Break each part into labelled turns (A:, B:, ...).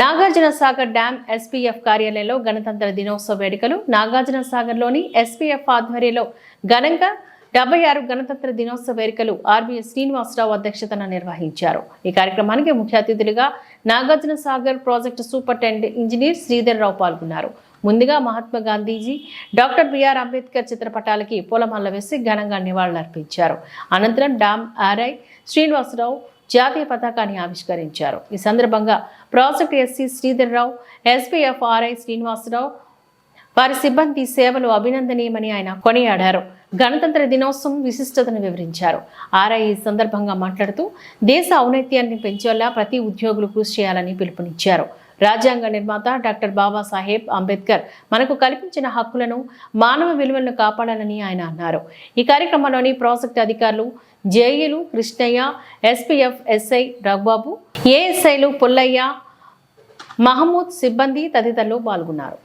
A: Nagarjuna Sagar dam SPF కార్యాలయంలో గణతంత్ర దినోత్సవ వేడుకలు. నాగార్జున సాగర్లోని ఎస్పీఎఫ్ ఆధ్వర్యంలో ఘనంగా డెబ్బై ఆరు గణతంత్ర దినోత్సవ వేడుకలు ఆర్బీఎస్ శ్రీనివాసరావు అధ్యక్షతన నిర్వహించారు. ఈ కార్యక్రమానికి ముఖ్య అతిథులుగా Nagarjuna Sagar project superintendent engineer Sridhar Rao పాల్గొన్నారు. ముందుగా Mahatma Gandhiji doctor B R Ambedkar చిత్రపటాలకి పూలమాల వేసి ఘనంగా నివాళులర్పించారు. అనంతరం డామ్ ఆర్ఐ శ్రీనివాసరావు జాతీయ పతాకాన్ని ఆవిష్కరించారు. ఈ సందర్భంగా project S C Sridhar Rao S P F R I Srinivasarao వారి సిబ్బంది సేవలు అభినందనీయమని ఆయన కొనియాడారు. గణతంత్ర దినోత్సవం విశిష్టతను వివరించారు. ఆర్ఐ ఈ సందర్భంగా మాట్లాడుతూ దేశ ఔన్నత్యాన్ని పెంచేలా ప్రతి ఉద్యోగులు కృషి చేయాలని పిలుపునిచ్చారు. రాజ్యాంగ నిర్మాత డాక్టర్ బాబాసాహెబ్ అంబేద్కర్ మనకు కల్పించిన హక్కులను మానవ విలువలను కాపాడాలని ఆయన అన్నారు. ఈ కార్యక్రమంలోని ప్రాజెక్టు అధికారులు జేఈలు Krishnaiah S P F S I Raghubabu ఏఎస్ఐలు Pullaiah Mahmood సిబ్బంది తదితరులు పాల్గొన్నారు.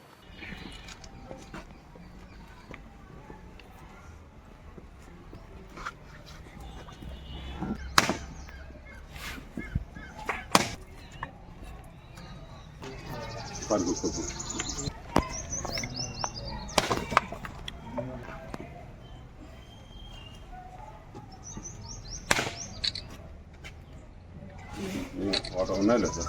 B: పరుగుతుంది వాటర్ ఉన్నాయి లేదు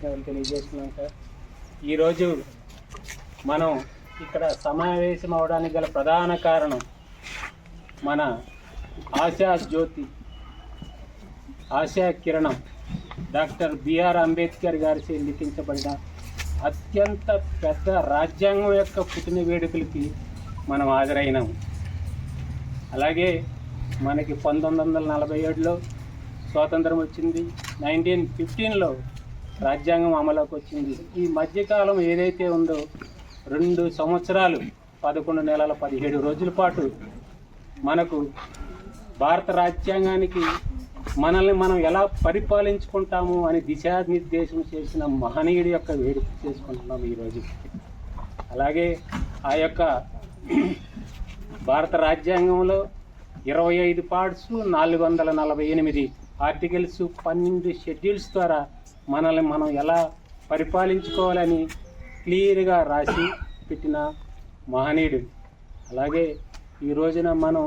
C: Sir తెలియజేస్తున్నాం సార్. ఈరోజు మనం ఇక్కడ సమావేశం అవడానికి గల ప్రధాన కారణం మన ఆశా జ్యోతి ఆశా కిరణం డాక్టర్ బిఆర్ అంబేద్కర్ గారి లిఖించబడిన అత్యంత పెద్ద రాజ్యాంగం యొక్క పుట్టిన వేడుకలకి మనం హాజరైనాము అలాగే మనకి పంతొమ్మిది వందల నలభై ఏడులో స్వాతంత్రం వచ్చింది. నైన్టీన్ ఫిఫ్టీన్లో రాజ్యాంగం అమలుకి వచ్చింది. ఈ మధ్యకాలం ఏదైతే ఉందో రెండు సంవత్సరాలు పదకొండు నెలల పదిహేడు రోజుల పాటు మనకు భారత రాజ్యాంగానికి మనల్ని మనం ఎలా పరిపాలించుకుంటాము అని దిశానిర్దేశం చేసిన మహనీయుడి యొక్క వేడుక చేసుకుంటున్నాం ఈరోజు అలాగే ఆ యొక్క భారత రాజ్యాంగంలో ఇరవై ఐదు పార్ట్స్ నాలుగు వందల నలభై ఎనిమిది ఆర్టికల్స్ పన్నెండు షెడ్యూల్స్ ద్వారా మనల్ని మనం ఎలా పరిపాలించుకోవాలని క్లియర్గా రాసి పెట్టిన మహనీయుడు. అలాగే ఈ రోజున మనం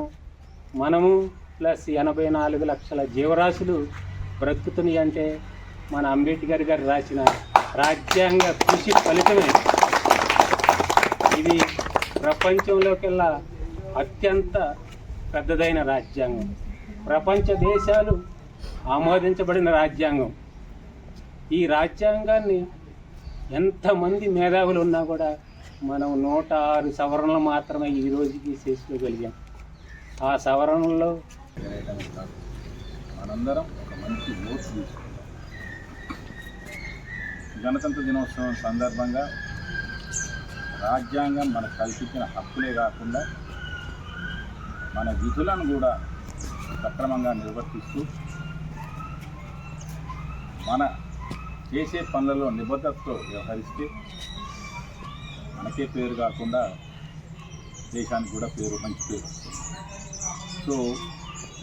C: మనము ప్లస్ ఎనభై నాలుగు లక్షల జీవరాశులు బ్రతుకుతున్నాయి అంటే మన అంబేద్కర్ గారు రాసిన రాజ్యాంగ కృషి ఫలితమే. ఇది ప్రపంచంలోకెల్లా అత్యంత పెద్దదైన రాజ్యాంగం. ప్రపంచ దేశాలు ఆమోదించబడిన రాజ్యాంగం. ఈ రాజ్యాంగాన్ని ఎంతమంది మేధావులు ఉన్నా కూడా మనం నూట ఆరు సవరణలు మాత్రమే ఈ రోజుకి చేసుకోగలిగాం. ఆ సవరణలో
B: మనందరం ఒక మంచి ఓట్స్ తీసుకుంటాం. గణతంత్ర దినోత్సవం సందర్భంగా రాజ్యాంగం మనకు కల్పించిన హక్కులే కాకుండా మన విధులను కూడా సక్రమంగా నిర్వర్తిస్తూ మన చేసే పనులలో నిబద్ధతతో వ్యవహరిస్తే మనకే పేరు కాకుండా దేశానికి కూడా పేరు మంచి పేరు వస్తుంది. సో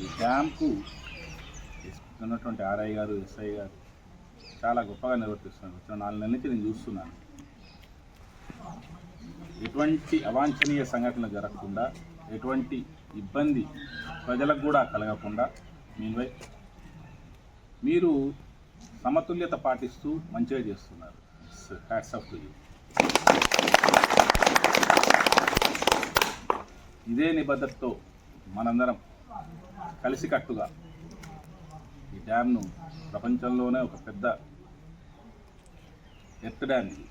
B: ఈ క్యాంపు ఉన్నటువంటి ఆర్ఐ గారు ఎస్ఐ గారు చాలా గొప్పగా నిర్వర్తిస్తున్నారు. వచ్చిన నాలుగు నెలల నుంచి నేను చూస్తున్నాను. ఎటువంటి అవాంఛనీయ సంఘటనలు జరగకుండా ఎటువంటి ఇబ్బంది ప్రజలకు కూడా కలగకుండా మీన్వై మీరు సమతుల్యత పాటిస్తూ మంచిగా చేస్తున్నారు. హ్యాట్స్ ఆఫ్ టు యూ ఇదే నిబద్ధతతో మనందరం కలిసికట్టుగా ఈ డ్యామ్ను ప్రపంచంలోనే ఒక పెద్ద ఎత్తడానికి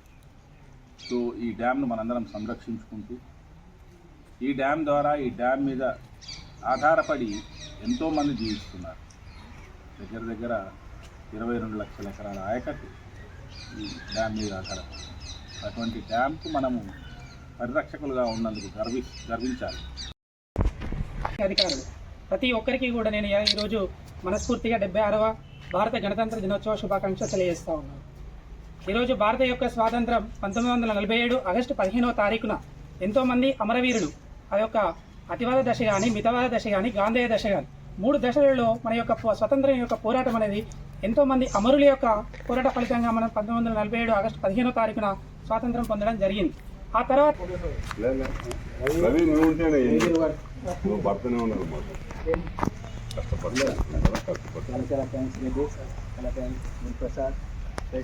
B: సో ఈ డ్యామ్ను మనందరం సంరక్షించుకుంటూ ఈ డ్యామ్ ద్వారా ఈ డ్యామ్ మీద ఆధారపడి ఎంతోమంది జీవిస్తున్నారు. దగ్గర దగ్గర ఇరవై రెండు లక్షల ఎకరాల ఆయకట్టు ఈ డ్యామ్ మీద ఆధారపడి. అటువంటి డ్యామ్కు మనము పరిరక్షకులుగా ఉన్నందుకు గర్వి గర్వించాలి.
D: అధికారులు. ప్రతి ఒక్కరికి కూడా నేను ఈ- ఈరోజు మనస్ఫూర్తిగా డెబ్బై ఆరవ భారత గణతంత్ర దినోత్సవ శుభాకాంక్షలు తెలియజేస్తా ఉన్నాను. ఈరోజు భారత యొక్క స్వాతంత్రం పంతొమ్మిది వందల నలభై ఏడు ఆగస్టు పదిహేనవ తారీఖున ఎంతోమంది అమరవీరులు ఆ యొక్క అతివాద దశ కానీ మితవాద దశ కానీ గాంధేయ దశ కానీ మూడు దశలలో మన యొక్క స్వతంత్రం యొక్క పోరాటం అనేది ఎంతోమంది అమరుల యొక్క పోరాట ఫలితంగా మనం పంతొమ్మిది వందల నలభై ఏడు ఆగస్టు పదిహేనవ తారీఖున స్వాతంత్రం పొందడం జరిగింది. ఆ తర్వాత
E: రవి నువ్వు ఉంటేనే ఏంది? నువ్వు భర్తనే ఉన్నారు మాట కష్టపడలేదు కష్టపడలేదు
D: చాలా చాలా థ్యాంక్స్ రెడ్డి చాలా థ్యాంక్స్ ప్రసాద్